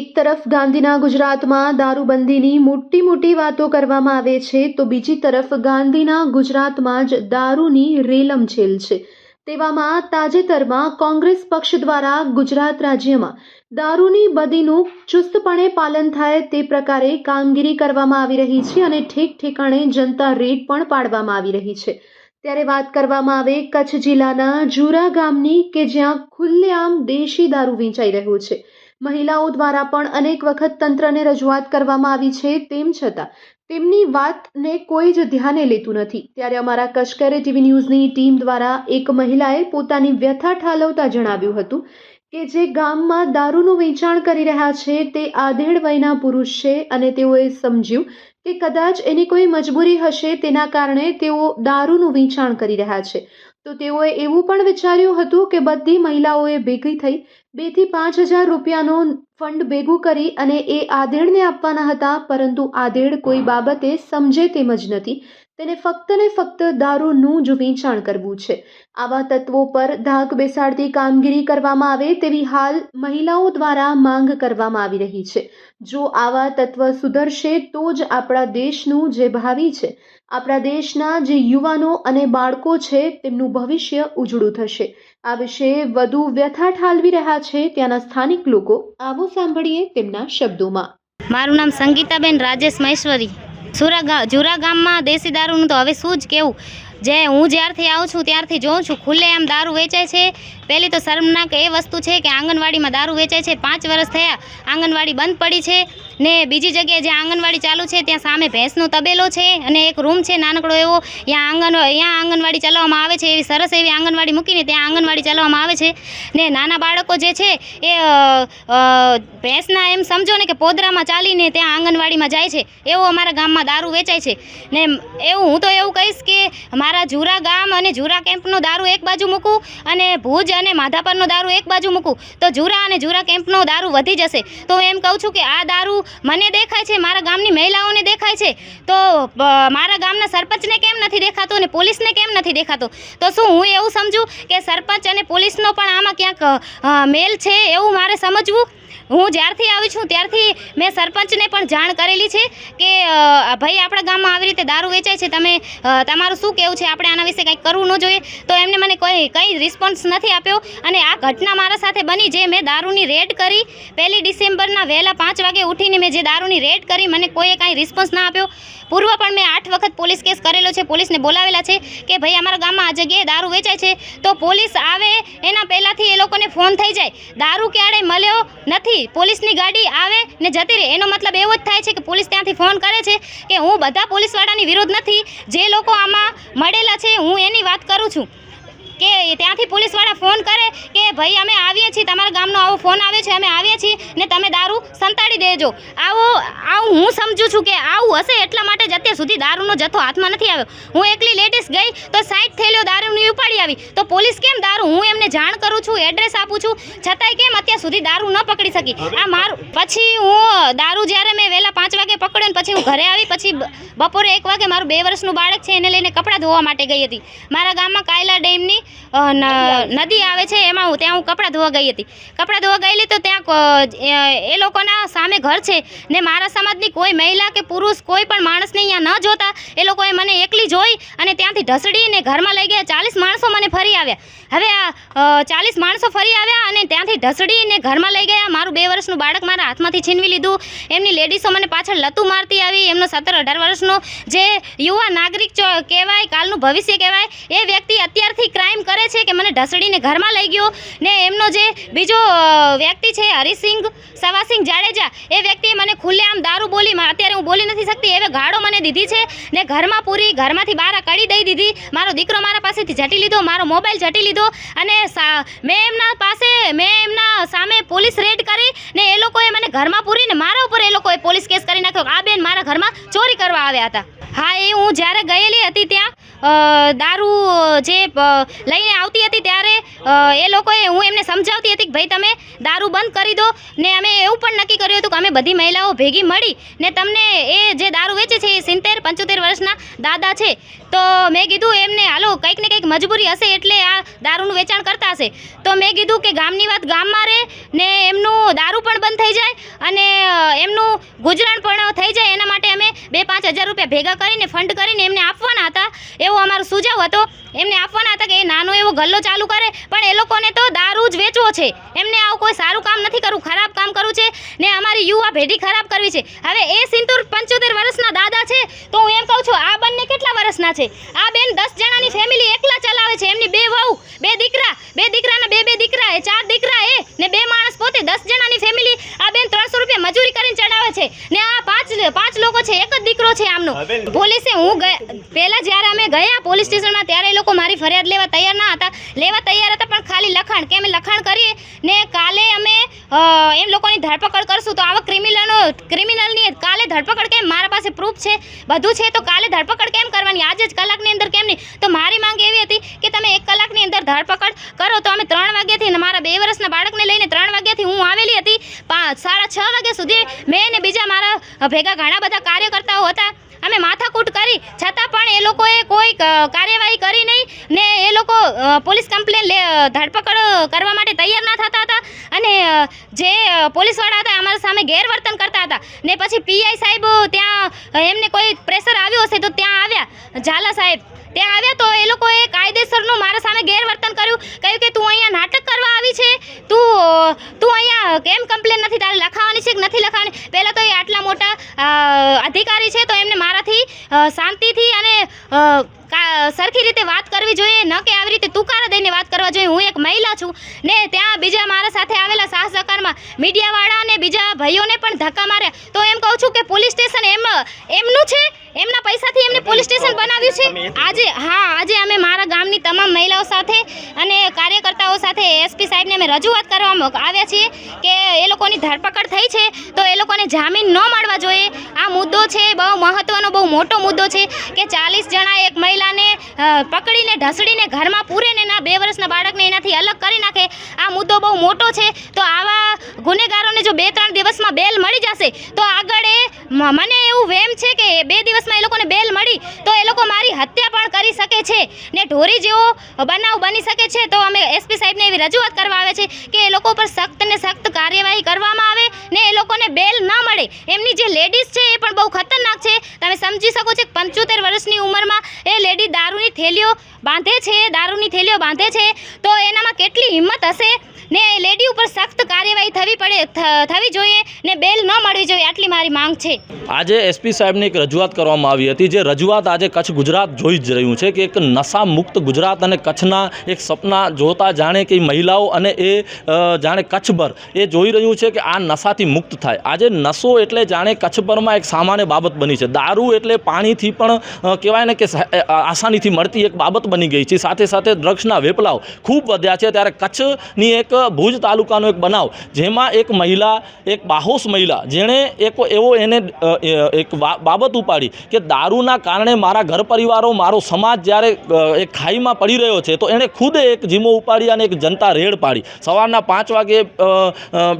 એક તરફ ગાંધીના ગુજરાતમાં દારૂબંધીની મોટી મોટી વાતો કરવામાં આવે છે, તો બીજી તરફ ગાંધીના ગુજરાતમાં જ દારૂની રેલમછેલ છે. તેવામાં તાજેતરમાં કોંગ્રેસ પક્ષ દ્વારા ગુજરાત રાજ્યમાં દારૂની બદીનું ચુસ્તપણે પાલન થાય તે પ્રકારે કામગીરી કરવામાં આવી રહી છે અને ઠેક ઠેકાણે જનતા રેડ પણ પાડવામાં આવી રહી છે. ત્યારે વાત કરવામાં આવે કચ્છ જિલ્લાના જુરા ગામની કે જ્યાં ખુલ્લેઆમ દેશી દારૂ વેચાઈ રહ્યો છે. મહિલાઓ દ્વારા પણ અનેક વખત તંત્રને રજૂઆત કરવામાં આવી છે તેમ છતાં તેમની વાતને કોઈ જ ધ્યાને લેતું નથી. ત્યારે અમારા કશ્કરે ટીવી ન્યૂઝની ટીમ દ્વારા એક મહિલાએ પોતાની વ્યથા ઠાલવતા જણાવ્યું હતું કે જે ગામમાં દારૂનું વેચાણ કરી રહ્યા છે તે આધેડ વયના પુરુષ છે અને તેઓએ સમજ્યું કે કદાચ એની કોઈ મજબૂરી હશે તેના કારણે તેઓ દારૂનું વેચાણ કરી રહ્યા છે. તો તેઓએ એવું પણ વિચાર્યું હતું કે બધી મહિલાઓએ ભેગી થઈ બેથી પાંચ હજાર રૂપિયાનો ફંડ ભેગું કરી અને એ આધેડને આપવાના હતા, પરંતુ આધેડ કોઈ બાબતે સમજે તેમ જ નથી. તેને ફક્ત ને ફક્ત દારૂનું જ વેચાણ કરવું છે. આવા તત્વો પર ધાક બેસાડતી કામગીરી કરવામાં આવે તેવી હાલ મહિલાઓ દ્વારા માંગ કરવામાં આવી રહી છે. જો આવા તત્વ સુધરશે તો જ આપણા દેશનું જે ભાવિ છે, આપણા દેશના જે યુવાનો અને બાળકો છે તેમનું ભવિષ્ય ઉજળું થશે. આ વિશે વધુ વ્યથા ઠાલવી રહ્યા છે ત્યાંના સ્થાનિક લોકો. આવો સાંભળીએ તેમના શબ્દોમાં. મારું નામ સંગીતાબેન રાજેશ મહેશ્વરી. સુરા જુરા ગામમાં દેશી દારૂનું તો હવે શું જ કહેવું જે હું જ્યારથી આવું છું ત્યારથી જોઉં છું, ખુલ્લે આમ દારૂ વેચાય છે. પહેલી તો શર્મનાક એ વસ્તુ છે કે આંગણવાડીમાં દારૂ વેચાય છે. પાંચ વર્ષ થયા, આંગણવાડી બંધ પડી છે. ને બીજી જગ્યાએ જ્યાં આંગણવાડી ચાલુ છે, ત્યાં સામે ભેંસનો તબેલો છે અને એક રૂમ છે, નાનકડો એવો. ત્યાં આંગણ ત્યાં આંગણવાડી ચલાવવામાં આવે છે, એવી સરસ એવી આંગણવાડી મૂકીને ત્યાં આંગણવાડી ચલાવવામાં આવે છે. ને નાના બાળકો જે છે, એ ભેંસના એમ સમજો ને કે પોદરામાં ચાલીને ત્યાં આંગણવાડીમાં જાય છે. એવો અમારા ગામમાં દારૂ વેચાય છે. ને એવું હું તો એવું કહીશ કે મારા જુરા ગામ અને જુરા કેમ્પનો દારૂ એક બાજુ મૂકું અને ભુજ અને માધાપરનો દારૂ એક બાજુ મૂકું. તો જુરા અને જુરા કેમ્પનો દારૂ વધી જશે. તો એમ કહું છું કે આ દારૂ મને દેખાય છે, મારા ગામની મહિલાઓને દેખાય છે. તો મારા ગામના સરપંચને કેમ નથી દેખાતું અને પોલીસને કેમ નથી દેખાતું? તો શું હું એવું સમજું કે સરપંચ અને પોલીસનો પણ આમાં ક્યાંક મેલ છે એવું મારે સમજવું? હું જ્યારથી આવી છું ત્યારથી મેં સરપંચને પણ જાણ કરેલી છે કે ભાઈ આપણા ગામમાં આવી રીતે દારૂ વેચાય છે, તમે તમારું શું કહેવું છે? આપણે આના વિશે કંઈક કરવું ન જોઈએ. તો એમને મને કોઈ, કંઈ રિસ્પોન્સ નથી આપ્યો. અને આ ઘટના મારા સાથે બની જે મેં દારૂની રેડ કરી પહેલી ડિસેમ્બરના વહેલા પાંચ વાગે ઉઠીને મેં જે દારૂની રેડ કરી, મને કોઈએ કાંઈ રિસ્પોન્સ ના આપ્યો. પૂર્વ પણ મેં આઠ વખત પોલીસ કેસ કરેલો છે, પોલીસને બોલાવેલા છે કે, ભાઈ, અમારા ગામમાં આ જગ્યાએ દારૂ વેચાય છે. તો પોલીસ આવે, એના પહેલાંથી એ લોકોને ફોન થઈ જાય. દારૂ ક્યારેય મળ્યો નથી. પોલીસની ગાડી આવે ને જતી રહે. એનો મતલબ એવો જ થાય છે કે પોલીસ ત્યાંથી ફોન કરે છે કે હું બધા પોલીસવાળાની વિરોધ નથી. જે લોકો આમાં મળેલા છે, હું એની વાત કરું છું. કે ત્યાંથી પોલીસવાળા ફોન કરે કે ભાઈ, અમે આવીએ છીએ, તમારા ગામનો આવો ફોન આવ્યો છે, અમે આવીએ છીએ ને તમે દારૂ સંતાડી દેજો. આવો, આવું હું સમજું છું કે આવું હશે એટલા માટે અત્યાર સુધી દારૂનો જથ્થો હાથમાં નથી આવ્યો. હું એકલી લેડીસ ગઈ તો સાઈઠ થેલીઓ દારૂની ઉપાડી આવી. તો પોલીસ કેમ દારૂ? હું એમને જાણ કરું છું એડ્રેસ આપું છું. છતાંય કેમ અત્યાર સુધી દારૂ ન પકડી શકી? આ મારું પછી હું દારૂ જ્યારે મેં વહેલા પાંચ વાગે પકડ્યો ને પછી હું ઘરે આવી પછી બપોરે એક વાગે મારું બે વર્ષનું બાળક છે એને લઈને કપડાં ધોવા માટે ગઈ હતી. મારા ગામમાં કાયલા ડેમની નદી આવે છે એમાં હું, ત્યાં હું કપડાં ધોવા ગઈ હતી. કપડાં ધોવા ગયેલી તો ત્યાં એ- લોકોના સામે ઘર છે ને મારા સમાજની કોઈ મહિલા કે પુરુષ કોઈ પણ માણસને અહીંયા ન જોતા. એ લોકોએ મને એકલી જોઈ અને ત્યાંથી ઢસડીને ઘરમાં લઈ ગયા. ચાલીસ માણસો મને ફરી આવ્યા. હવે આ ચાલીસ માણસો ફરી આવ્યા અને ત્યાંથી ઢસડીને ઘરમાં લઈ ગયા. મારું બે વર્ષનું બાળક મારા હાથમાંથી છીનવી લીધું. એમની લેડીઝો મને પાછળ લતું મારતી આવી. એમનો સત્તર અઢાર વર્ષનો જે યુવા નાગરિક કહેવાય, કાલનું ભવિષ્ય કહેવાય, એ વ્યક્તિ અત્યારથી ક્રાઇમ કરે છે કે મને ઢસડીને ઘરમાં લઈ ગયો ને એમનો જે બીજો વ્યક્તિ છે હરિસિંહ સવાસિંહ જાડેજા એ વ્યક્તિએ મને ખુલ્લેઆમ દારૂ બોલી અત્યારે હું બોલી નથી શકતી એવે ગાળો મને દીધી છે ને ઘરમાં પૂરી ઘરમાંથી બહાર કાઢી દઈ દીધી મારો દીકરો મારા પાસેથી ઝટી લીધો મારો મોબાઈલ ઝટી લીધો અને મેં એમના પાસે મેં એમના સામે પોલીસ રેડ કરી ને એ લોકોએ મને ઘરમાં પૂરીને મારા ઉપર એ લોકોએ પોલીસ કેસ કરી નાખ્યો આ બેન મારા ઘરમાં ચોરી કરવા આવ્યા હતા. હા એ હું જ્યારે ગયેલી હતી ત્યાં દારૂ જે અ, લઈને આવતી હતી ત્યારે એ લોકોએ હું એમને સમજાવતી હતી કે ભાઈ તમે દારૂ બંધ કરી દો, ને અમે એવું પણ નક્કી કર્યું હતું કે અમે બધી મહિલાઓ ભેગી મળી, ને તમને એ જે દારૂ વેચે છે એ સિત્તેર, પંચોતેર વર્ષના દાદા છે. તો મેં કીધું એમને, હાલો, કંઈક ને કંઈક મજબૂરી હશે એટલે આ દારૂનું વેચાણ કરતા હશે. તો મેં કીધું કે ગામની વાત ગામમાં રહે, ને એમનું દારૂ પણ બંધ થઈ જાય, અને એમનું ગુજરાન પણ થઈ જાય, એના માટે અમે બે પાંચ હજાર રૂપિયા ભેગા કરીને ફંડ કરીને એમને આપવાના હતા. એવો અમારો સુઝાવ હતો. એમને આપવાના હતા કે એ નાનો એવો ગલ્લો ચાલુ કરે, પણ એ લોકોને તો દારૂ જ વેચવો છે. એમને આવું કોઈ સારું કામ નથી કરવું, ખરાબ કામ કરવું છે. ને અમારી યુવા પેઢી ખરાબ કરવી છે. હવે એ સિંતુર પંચોતેર વર્ષના દાદા છે, તો હું એમ કહું છું, આ બંને કેટલા વર્ષના છે? આ બેન દસ જણાની ફેમિલી એકલા ચલાવે છે. એમની બે વહુ બે દીકરા બે દીકરાના બે બે દીકરા એ ચાર દીકરા એ ને બે માણસ પોતે દસ જણાની ફેમિલી આ બેન ત્રણસો રૂપિયા મજૂરી કરીને ચડાવે છે. ને આ પાંચ પાંચ લોકો છે એક જ દીકરો છે આમનો. પોલીસે હું પહેલાં જ્યારે અમે ગયા પોલીસ સ્ટેશનમાં ત્યારે એ લોકો મારી ફરિયાદ લેવા તૈયાર ના હતા. લેવા તૈયાર હતા પણ ખાલી લખાણ કે અમે લખાણ કરીએ ને કાલે અમે એમ લોકોની ધરપકડ કરશું તો આવા ક્રિમિનલનો ક્રિમિનલની કાલે ધરપકડ કેમ? મારા પાસે પ્રૂફ છે, બધું છે, તો કાલે ધરપકડ કેમ કરવાની? આજે જ કલાકની અંદર કેમ નહીં? તો મારી માંગ એવી હતી કે તમે એક કલાકની અંદર ધરપકડ કરો તો અમે ત્રણ વાગ્યાથી મારા બે વર્ષના બાળકને લઈને ત્રણ વાગ્યાથી હું આવેલી હતી. પાંચ સાડા છ વાગ્યા સુધી મેં ને બીજા મારા ભેગા ઘણા બધા કાર્યકર્તાઓ હતા. અમે માથાકૂટ કરી. છતાં પણ એ લોકોએ કોઈ કાર્યવાહી કરી નહીં ને એ લોકો પોલીસ કમ્પ્લેન ધરપકડ કરવા માટે તૈયાર ના થતા અને જે પોલીસવાળા હતા અમારા સામે ગેરવર્તન કરતા હતા. ને પછી પીઆઈ સાહેબ ત્યાં એમને કોઈ પ્રેશર આવ્યું હશે તો ત્યાં આવ્યા. ઝાલા સાહેબ, ત્યાં આવ્યા તો એ લોકોએ કાયદેસરનું મારા સામે ગેરવર્તન કર્યું. કહ્યું કે તું અહીંયા નાટક કરવા આવી છે? તું તું અહીંયા કેમ કમ્પ્લેન નથી? તારે લખાવાની છે કે નથી લખાવાની? પહેલાં તો એ આટલા મોટા અધિકારી છે તો એમને મારાથી શાંતિથી અને સરખી રીતે વાત કરવી જોઈએ. ન કે આવી રીતે તુકારા દઈને વાત કરવા જોઈએ. હું એક મહિલા છું ને ત્યાં બીજા મારા સાથે આવેલા સાહસ સહકારમાં મીડિયાવાળા અને બીજા ભાઈઓને પણ ધક્કા માર્યા. તો એમ કહું છું કે પોલીસ સ્ટેશન એમ, એમનું છે? એમના પૈસાથી એમને પોલીસ સ્ટેશન બનાવ્યું છે? આજે હા આજે અમે મારા ગામની તમામ મહિલાઓ સાથે અને કાર્યકર્તાઓ સાથે એસપી સાહેબને અમે રજૂઆત કરવા આવ્યા છીએ કે એ લોકોની ધરપકડ થઈ છે તો એ લોકોને જામીન ન મળવા જોઈએ. આ મુદ્દો છે બહુ મહત્વનો બહુ મોટો મુદ્દો છે કે ચાલીસ જણા એક મહિલાને પકડીને, ઢસડીને, ઘરમાં પૂરે ને એના બે વર્ષના બાળકને એનાથી અલગ કરી નાખે. આ મુદ્દો બહુ મોટો છે. તો આવા ગુનેગારોને જો બે, ત્રણ દિવસમાં બેલ મળી જશે, તો આગળ એ મને એવું વેમ છે કે બે દિવસમાં એ લોકોને બેલ મળી, તો એ લોકો મારી હત્યા પણ કરી શકે છે ને ઢોરી જેવો બનાવ બની શકે છે, તો અમે એસપી સાહેબને એવી રજૂઆત કરવા આવે છે કે એ લોકો પર સખ્ત ને સખ્ત કાર્યવાહી કરવામાં આવે ને એ લોકોને બેલ ન મળે. એમની જે લેડીઝ છે એ પણ બહુ ખતરનાક છે. તમે સમજી શકો છો કે પંચોતેર વર્ષની ઉંમરમાં એ લેડી દારૂની થેલીઓ બાંધે છે, દારૂની થેલીઓ બાંધે છે, તો એનામાં કેટલી હિંમત હશે? ને લેડી ઉપર સખ્ત કાર્યવાહી થવી પડે થવી જોઈએ ને બેલ ન મળવી જોઈએ, આટલી મારી માંગ છે. આજે એસપી સાહેબની એક રજૂઆત કરવામાં આવી હતી, જે રજૂઆત આજે કચ્છ ગુજરાત જોઈ જ રહ્યું છે કે એક નશા મુક્ત ગુજરાત અને કચ્છના એક સપના જોતા જાણે કે મહિલાઓ અને એ જાણે કચ્છભર એ જોઈ રહ્યું છે કે આ નશાથી મુક્ત થાય. આજે નશો એટલે જાણે કચ્છભરમાં એક સામાન્ય બાબત બની છે. દારૂ એટલે પાણીથી પણ કહેવાય ને કે આસાનીથી મળતી એક બાબત બની ગઈ છે. સાથે સાથે ડ્રગ્સના વેપલાવ ખૂબ વધ્યા છે. ત્યારે કચ્છની એક ભુજ તાલુકાનો એક બનાવ, જેમાં એક મહિલા, એક બાહોશ મહિલા, જેણે એક એવો એને એક બાબત ઉપાડી કે દારૂના કારણે મારા ઘર પરિવારો મારો સમાજ જ્યારે એક ખાઈમાં પડી રહ્યો છે, તો એણે ખુદે એક જીમો ઉપાડી અને એક જનતા રેડ પાડી. સવારના પાંચ વાગે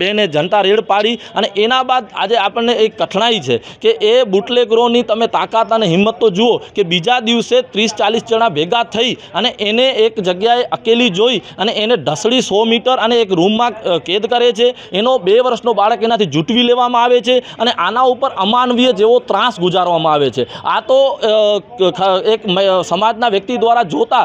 બેને જનતા રેડ પાડી અને એના બાદ આજે આપણને એક કઠણાઈ છે કે એ બુટલેગરોની તમે તાકાત અને હિંમત તો જુઓ કે બીજા દિવસે ત્રીસ ચાલીસ જણા ભેગા થઈ અને એને એક જગ્યાએ અકેલી જોઈ અને એને ઢસડી સો મીટર અને એક રૂમમાં કેદ કરે છે. એનો બે વર્ષનો બાળક એનાથી જૂટવી લેવામાં આવે છે અને આના ઉપર અમાનવીય જેવો ત્રાસ ગુજારવામાં આવે છે. આ તો એક સમાજના વ્યક્તિ દ્વારા જોતા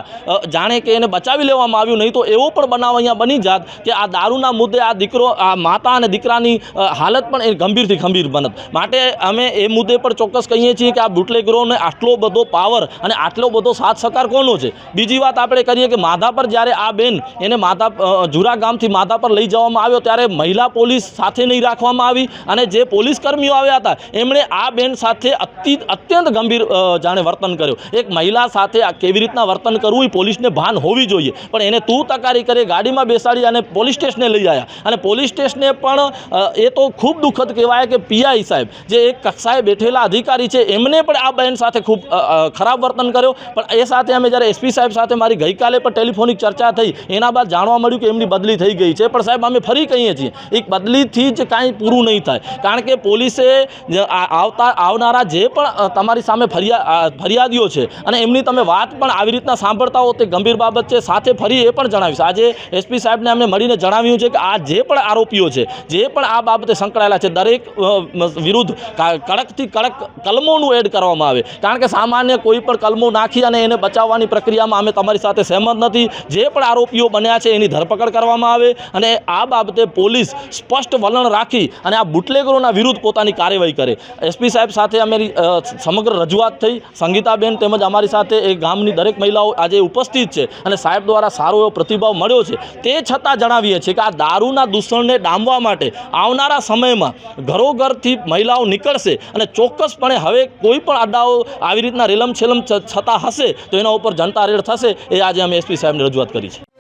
જાણે કે એને બચાવી લેવામાં આવ્યું. નહીં તો એવો પણ બનાવ અહીંયા બની જાત કે આ દારૂના મુદ્દે આ દીકરો, આ માતા અને દીકરાની હાલત પણ એ ગંભીરથી ગંભીર બનત માટે અમે એ મુદ્દે પણ ચોક્કસ કહીએ છીએ કે આ બુટલેગરોને આટલો બધો પાવર અને આટલો બધો સાથ સહકાર કોનો છે? બીજી વાત આપણે કરીએ કે માધા પર જ્યારે આ બેન એને માધા જુરા ગામ ગામથી માતા પર લઈ જવામાં આવ્યો ત્યારે મહિલા પોલીસ સાથે નહીં રાખવામાં આવી અને જે પોલીસ કર્મીઓ આવ્યા હતા, એમણે આ બેન સાથે અતિ, અત્યંત ગંભીર જાણે વર્તન કર્યું. એક મહિલા સાથે કેવી રીતના વર્તન કરવું એ પોલીસને ભાન હોવી જોઈએ. પણ એને તું તકારી કરી ગાડીમાં બેસાડી અને પોલીસ સ્ટેશને લઈ આવ્યા અને પોલીસ સ્ટેશને પણ એ તો ખૂબ દુઃખદ કહેવાય કે પીઆઈ સાહેબ, જે એક કક્ષાએ બેઠેલા અધિકારી છે, એમને પણ આ બેન સાથે ખૂબ ખરાબ વર્તન કર્યો. પણ એ સાથે અમે જ્યારે એસપી સાહેબ સાથે મારી ગઈકાલે પણ ટેલિફોનિક ચર્ચા થઈ, એના બાદ જાણવા મળ્યું કે એમની બદલી થઈ ગઈ છે. પણ સાહેબ, અમે ફરી કહીએ છીએ, એક બદલીથી જ કાંઈ પૂરું નહીં થાય. કારણ કે પોલીસે આવતા, આવનારા જે પણ તમારી સામે ફરિયા ફરિયાદીઓ છે અને એમની તમે વાત પણ આવી રીતના સાંભળતા હો તે ગંભીર બાબત છે. સાથે ફરી એ પણ જણાવીશ. આજે એસપી સાહેબને અમને મળીને જણાવ્યું છે કે આ જે પણ આરોપીઓ છે, જે પણ આ બાબતે સંકળાયેલા છે, દરેક વિરુદ્ધ કડકથી કડક કલમોનું એડ કરવામાં આવે. કારણ કે સામાન્ય કોઈ પણ કલમો નાખી અને એને બચાવવાની પ્રક્રિયામાં અમે તમારી સાથે સહેમત નથી. જે પણ આરોપીઓ બન્યા છે, એની ધરપકડ કરવામાં આવે અને આ બાબતે પોલીસ સ્પષ્ટ વલણ રાખી અને આ બુટલેગરોના વિરુદ્ધ પોતાની કાર્યવાહી કરે. એસપી સાહેબ સાથે અમારી સમગ્ર રજૂઆત થઈ. સંગીતાબેન તેમજ અમારી સાથે એ ગામની દરેક મહિલાઓ આજે ઉપસ્થિત છે અને સાહેબ દ્વારા સારો એવો પ્રતિભાવ મળ્યો છે. તે છતાં જણાવીએ છીએ કે આ દારૂના દૂષણને ડામવા માટે આવનારા સમયમાં ઘરોઘરથી મહિલાઓ નીકળશે અને ચોક્કસપણે હવે કોઈ પણ અડ્ડાઓ આવી રીતના રેલમ છેલમ છતાં હશે તો એના ઉપર જનતા રેડ થશે. એ આજે અમે એસપી સાહેબને રજૂઆત કરી છે.